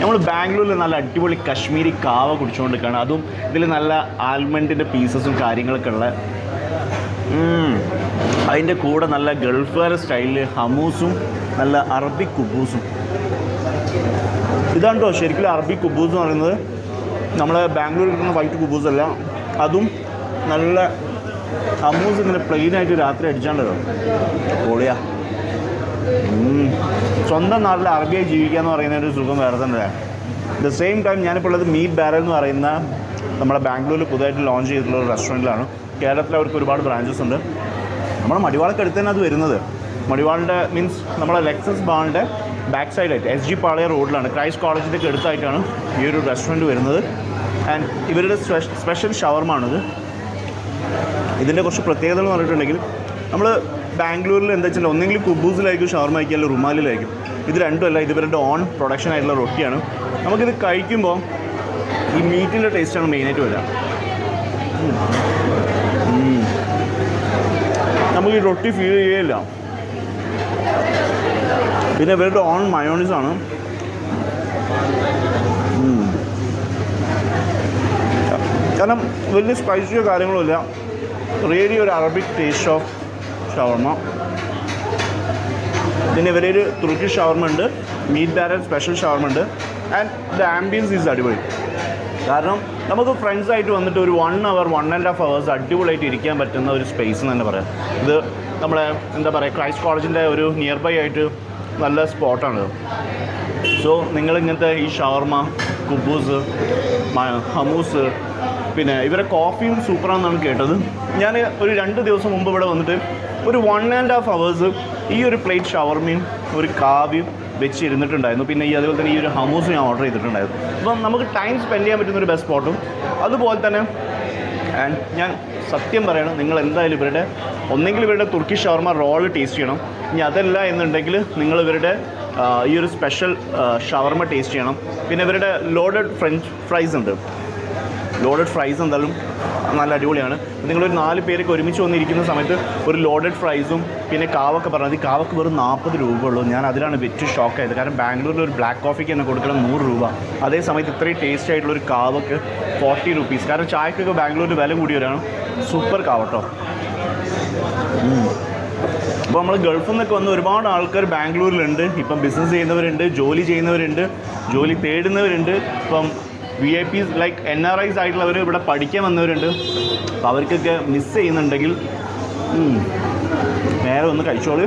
നമ്മൾ ബാംഗ്ലൂരിൽ നല്ല അടിപൊളി കശ്മീരി കാവ കുടിച്ചുകൊണ്ടിരിക്കുകയാണ് അതും ഇതിൽ നല്ല ആൽമണ്ടിന്റെ പീസസും കാര്യങ്ങളൊക്കെ ഉള്ള. അതിന്റെ കൂടെ നല്ല ഗൾഫുകാര സ്റ്റൈലിൽ ഹമൂസും നല്ല അറബി കുബൂസും ഇതാണ് കേട്ടോ ശരിക്കും അറബി കുബൂസ് എന്ന് പറയുന്നത് നമ്മൾ ബാംഗ്ലൂരിൽ കിട്ടുന്ന വൈറ്റ് കുബൂസ് അല്ല അതും നല്ല ഹമൂസ് ഇങ്ങനെ പ്ലെയിനായിട്ട് രാത്രി അടിച്ചാണ്ടല്ലോ. സ്വന്തം നാട്ടിൽ അറബിയായി ജീവിക്കുക എന്ന് പറയുന്ന ഒരു സുഖം വേറെ തന്നെ ദ സെയിം ടൈം ഞാനിപ്പോൾ ഉള്ളത് മീറ്റ് ബാരൽ എന്ന് പറയുന്ന നമ്മുടെ ബാംഗ്ലൂരിൽ പുതുതായിട്ട് ലോഞ്ച് ചെയ്തിട്ടുള്ള ഒരു റെസ്റ്റോറന്റിലാണ് കേരളത്തിൽ അവർക്ക് ഒരുപാട് ബ്രാഞ്ചസ് ഉണ്ട്. നമ്മുടെ മടിവാളൊക്കെ അടുത്ത് തന്നെ അത് വരുന്നത്. മടിവാളിന്റെ മീൻസ് നമ്മുടെ ലെക്സസ് ബാളിന്റെ ബാക്ക് സൈഡായിട്ട് എസ് ജി പാളയ റോഡിലാണ് ക്രൈസ്റ്റ് കോളേജിന്റെ അടുത്തായിട്ടാണ് ഈ ഒരു റെസ്റ്റോറന്റ് വരുന്നത്. ആൻഡ് ഇവരുടെ സ്പെഷ്യൽ ഷവർമാണിത് ഇതിന്റെ കുറച്ച് പ്രത്യേകതകൾ എന്ന് പറഞ്ഞിട്ടുണ്ടെങ്കിൽ നമ്മൾ ബാംഗ്ലൂരിൽ എന്താ വെച്ചാൽ ഒന്നെങ്കിൽ കുബൂസിലായിരിക്കും ഷവർമ കഴിക്കുക അല്ലെങ്കിൽ റുമാലിലായിരിക്കും. ഇത് രണ്ടുമല്ല ഇത് ഇവരുടെ ഓൺ പ്രൊഡക്ഷൻ ആയിട്ടുള്ള റൊട്ടിയാണ്. നമുക്കിത് കഴിക്കുമ്പോൾ ഈ മീറ്റിന്റെ ടേസ്റ്റാണ് മെയിനായിട്ട് വരിക. നമുക്ക് ഈ റൊട്ടി ഫീൽ ചെയ്യില്ല പിന്നെ ഇവരുടെ ഓൺ മയോണീസ് ആണ്. കാരണം വലിയ സ്പൈസിയോ കാര്യങ്ങളോ ഇല്ല. റിയലി ഒരു അറബിക് ടേസ്റ്റ് ഓഫ് ഷവർമ. പിന്നെ ഇവരെ ഒരു തുർക്കി ഷവർമ ഉണ്ട് മീറ്റ് ബാരൽ സ്പെഷ്യൽ ഷവർമ ഉണ്ട് ആൻഡ് ദ ആംബിയൻസ് ഈസ് അടിപൊളി. കാരണം നമുക്ക് ഫ്രണ്ട്സ് ആയിട്ട് വന്നിട്ട് ഒരു one hour one and half hours അടിപൊളിയായിട്ട് ഇരിക്കാൻ പറ്റുന്ന ഒരു സ്പേസ് എന്ന് തന്നെ പറയാം. ഇത് നമ്മളെ എന്താ പറയുക ക്രൈസ്റ്റ് കോളേജിന്റെ ഒരു നിയർ ബൈ ആയിട്ട് നല്ല സ്പോട്ടാണ് സോ നിങ്ങൾ ഇങ്ങനത്തെ ഈ ഷവർമ കുബൂസ് ഹമൂസ് പിന്നെ ഇവരെ കോഫിയും സൂപ്പറാണെന്നാണ് കേട്ടത്. ഞാൻ ഒരു രണ്ട് ദിവസം മുമ്പ് ഇവിടെ വന്നിട്ട് ഒരു വൺ ആൻഡ് ഹാഫ് അവേഴ്സ് ഈ ഒരു പ്ലേറ്റ് ഷവർമയും ഒരു കാവ്യം വെച്ച് ഇരുന്നിട്ടുണ്ടായിരുന്നു പിന്നെ ഈ അതുപോലെ തന്നെ ഈ ഒരു ഹമൂസ് ഞാൻ ഓർഡർ ചെയ്തിട്ടുണ്ടായിരുന്നു. അപ്പം നമുക്ക് ടൈം സ്പെൻഡ് ചെയ്യാൻ പറ്റുന്ന ഒരു ബെസ്റ്റ് സ്പോട്ടും അതുപോലെ തന്നെ ആൻഡ് ഞാൻ സത്യം പറയണം നിങ്ങൾ എന്തായാലും ഇവരുടെ ഒന്നെങ്കിൽ ഇവരുടെ തുർക്കി ഷവർമ റോൾ ടേസ്റ്റ് ചെയ്യണം. ഇനി അതല്ല എന്നുണ്ടെങ്കിൽ നിങ്ങൾ ഇവരുടെ ഈ ഒരു സ്പെഷ്യൽ ഷവർമ ടേസ്റ്റ് ചെയ്യണം. പിന്നെ ഇവരുടെ ലോഡഡ് ഫ്രഞ്ച് ഫ്രൈസ് ഉണ്ട്. ലോഡഡ് ഫ്രൈസ് എന്തായാലും നല്ല അടിപൊളിയാണ്. നിങ്ങളൊരു നാല് പേരൊക്കെ ഒരുമിച്ച് വന്നിരിക്കുന്ന സമയത്ത് ഒരു ലോഡഡ് ഫ്രൈസും പിന്നെ കാവൊക്കെ പറഞ്ഞത്. ഈ കാവക്ക് വെറും നാൽപ്പത് രൂപ ഉള്ളൂ. ഞാൻ അതിലാണ് വെച്ച് ഷോക്കായത് കാരണം ബാംഗ്ലൂരിൽ ഒരു ബ്ലാക്ക് കോഫിക്ക് തന്നെ കൊടുക്കണം നൂറ് രൂപ. അതേ സമയത്ത് ഇത്രയും ടേസ്റ്റ് ആയിട്ടുള്ള ഒരു കാവക്ക് ഫോർട്ടി റുപ്പീസ് കാരണം ചായക്കൊക്കെ ബാംഗ്ലൂരിൽ വില കൂടിയവരാണ്. സൂപ്പർ കാവട്ടോ അപ്പോൾ നമ്മൾ ഗൾഫിൽ നിന്നൊക്കെ വന്ന് ഒരുപാട് ആൾക്കാർ ബാംഗ്ലൂരിലുണ്ട്. ഇപ്പം ബിസിനസ് ചെയ്യുന്നവരുണ്ട് ജോലി ചെയ്യുന്നവരുണ്ട് ജോലി തേടുന്നവരുണ്ട്. ഇപ്പം V I Ps like N R Is ആയിട്ടുള്ളവർ ഇവിടെ പഠിക്കാൻ വന്നവരുണ്ട്. അപ്പോൾ അവർക്കൊക്കെ മിസ് ചെയ്യുന്നുണ്ടെങ്കിൽ നേരെ ഒന്ന് കഴിച്ചോളൂ.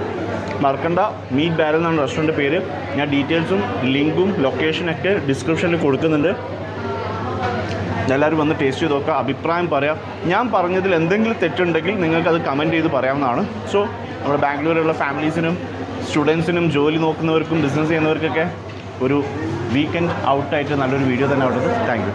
മറക്കണ്ട മീറ്റ് ബാരൽ എന്നാണ് റെസ്റ്റോറന്റ് പേര്. ഞാൻ ഡീറ്റെയിൽസും ലിങ്കും ലൊക്കേഷനൊക്കെ ഡിസ്ക്രിപ്ഷനിൽ കൊടുക്കുന്നുണ്ട്. എല്ലാവരും വന്ന് ടേസ്റ്റ് ചെയ്ത് നോക്കുക അഭിപ്രായം പറയാം. ഞാൻ പറഞ്ഞതിൽ എന്തെങ്കിലും തെറ്റുണ്ടെങ്കിൽ നിങ്ങൾക്കത് കമന്റ് ചെയ്ത് പറയാവുന്നതാണ്. സോ നമ്മുടെ ബാംഗ്ലൂരിലുള്ള ഫാമിലീസിനും സ്റ്റുഡൻസിനും ജോലി നോക്കുന്നവർക്കും ബിസിനസ് ചെയ്യുന്നവർക്കൊക്കെ ഒരു വീക്കെൻഡ് ഔട്ടായിട്ട് നല്ലൊരു വീഡിയോ തന്നെ ഉള്ളത് താങ്ക്